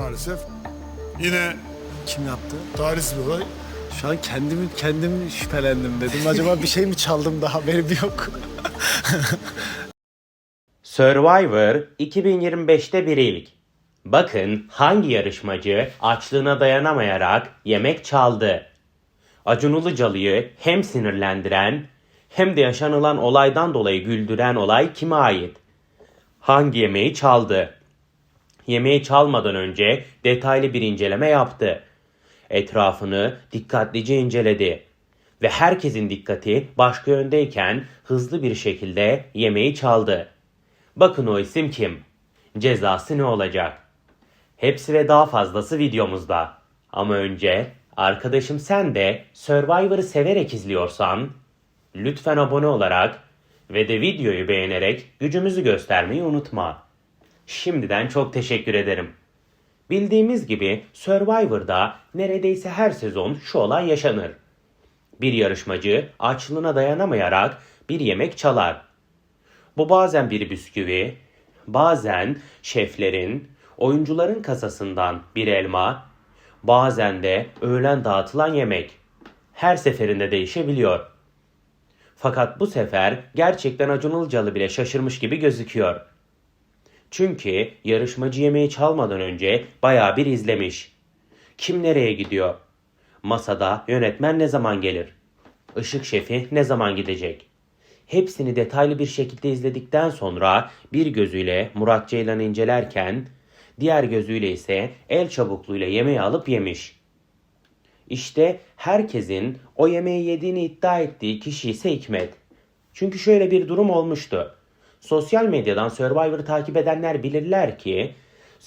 maalesef. Yine Kim yaptı? tarihsiz bir olay. Şu an kendimi kendim şüphelendim dedim. Acaba bir şey mi çaldım da haberim yok. Survivor 2025'te bir ilk. Bakın hangi yarışmacı açlığına dayanamayarak yemek çaldı. Acun Ilıcalı'yı hem sinirlendiren hem de yaşanılan olaydan dolayı güldüren olay kime ait? Hangi yemeği çaldı? Yemeği çalmadan önce detaylı bir inceleme yaptı. Etrafını dikkatlice inceledi ve herkesin dikkati başka yöndeyken hızlı bir şekilde yemeği çaldı. Bakın o isim kim? Cezası ne olacak? Hepsi ve daha fazlası videomuzda. Ama önce arkadaşım sen de Survivor'ı severek izliyorsan lütfen abone olarak ve de videoyu beğenerek gücümüzü göstermeyi unutma. Şimdiden çok teşekkür ederim. Bildiğimiz gibi Survivor'da neredeyse her sezon şu olay yaşanır. Bir yarışmacı açlığına dayanamayarak bir yemek çalar. Bu bazen bir bisküvi, bazen şeflerin, oyuncuların kasasından bir elma, bazen de öğlen dağıtılan yemek. Her seferinde değişebiliyor. Fakat bu sefer gerçekten Acun Ilıcalı bile şaşırmış gibi gözüküyor. Çünkü yarışmacı yemeği çalmadan önce bayağı bir izlemiş. Kim nereye gidiyor? Masada yönetmen ne zaman gelir? Işık şefi ne zaman gidecek? Hepsini detaylı bir şekilde izledikten sonra bir gözüyle Murat Ceylan'ı incelerken diğer gözüyle ise el çabukluğuyla yemeği alıp yemiş. İşte herkesin o yemeği yediğini iddia ettiği kişi ise Hikmet. Çünkü şöyle bir durum olmuştu. Sosyal medyadan Survivor'ı takip edenler bilirler ki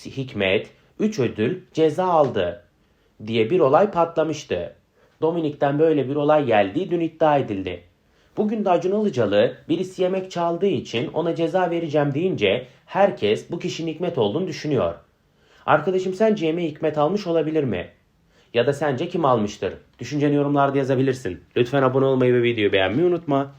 Hikmet 3 ödül ceza aldı diye bir olay patlamıştı. Dominik'ten böyle bir olay geldiği dün iddia edildi. Bugün de Acun Ilıcalı birisi yemek çaldığı için ona ceza vereceğim deyince herkes bu kişinin Hikmet olduğunu düşünüyor. Arkadaşım sence yemeği Hikmet almış olabilir mi? Ya da sence kim almıştır? Düşünceni yorumlarda yazabilirsin. Lütfen abone olmayı ve videoyu beğenmeyi unutma.